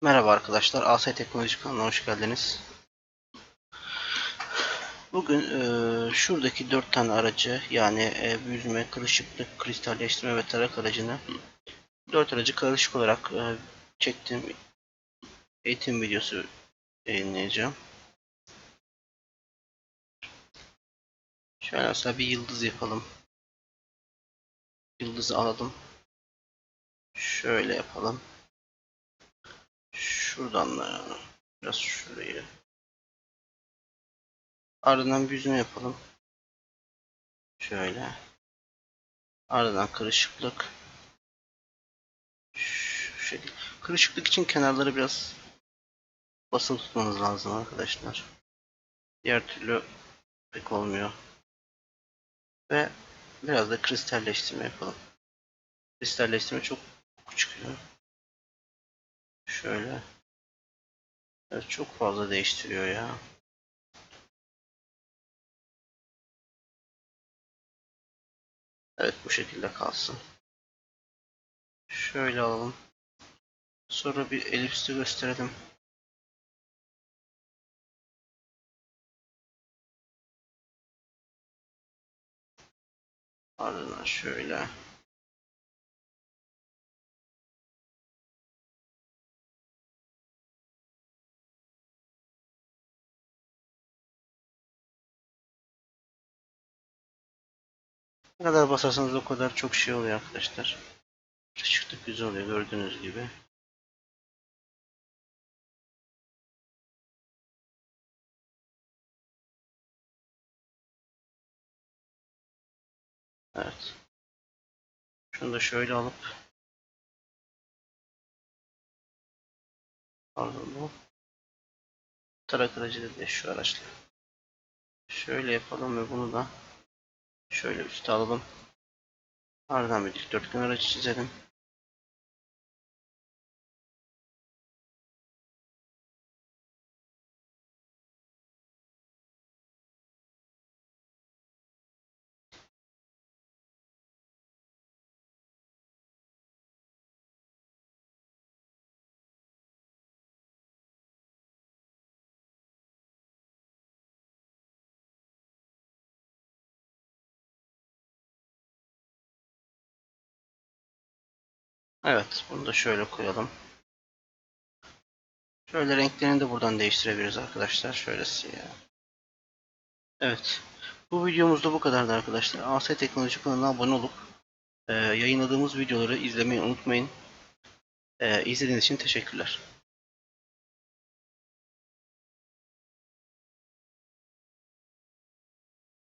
Merhaba arkadaşlar, AS Teknoloji kanalına hoş geldiniz. Bugün eee, şuradaki dört tane aracı yani e, büyüzme, kırışıklık, kristalleştirme ve tarak aracını dört aracı karışık olarak e, çektim. Eğitim videosu yayınlayacağım. Şöyle mesela bir yıldız yapalım. Yıldızı alalım. Şöyle yapalım. Şuradan da biraz şurayı. Ardından büzme yapalım. Şöyle. Ardından kırışıklık. Şu şekilde. Kırışıklık için kenarları biraz basılı tutmanız lazım arkadaşlar. Diğer türlü pek olmuyor. Ve biraz da kristalleştirme yapalım. Kristalleştirme çok çıkıyor. Şöyle. Evet, çok fazla değiştiriyor ya. Evet bu şekilde kalsın. Şöyle alalım. Sonra bir elipsi gösterelim. Ardından şöyle. Ne kadar basarsanız o kadar çok şey oluyor arkadaşlar. Işıklık güzel oluyor gördüğünüz gibi. Evet. Şunu da şöyle alıp Pardon bu. Tarak aracı dedi şu araçla. Şöyle yapalım ve bunu da şöyle üste alalım. Ardından bir dikdörtgen aracı çizelim. Evet, bunu da şöyle koyalım. Şöyle renklerini de buradan değiştirebiliriz arkadaşlar. Şöyle siyah. Evet. Bu videomuzda bu kadardı arkadaşlar. AS Teknoloji kanalına abone olup e, yayınladığımız videoları izlemeyi unutmayın. E, izlediğiniz için teşekkürler.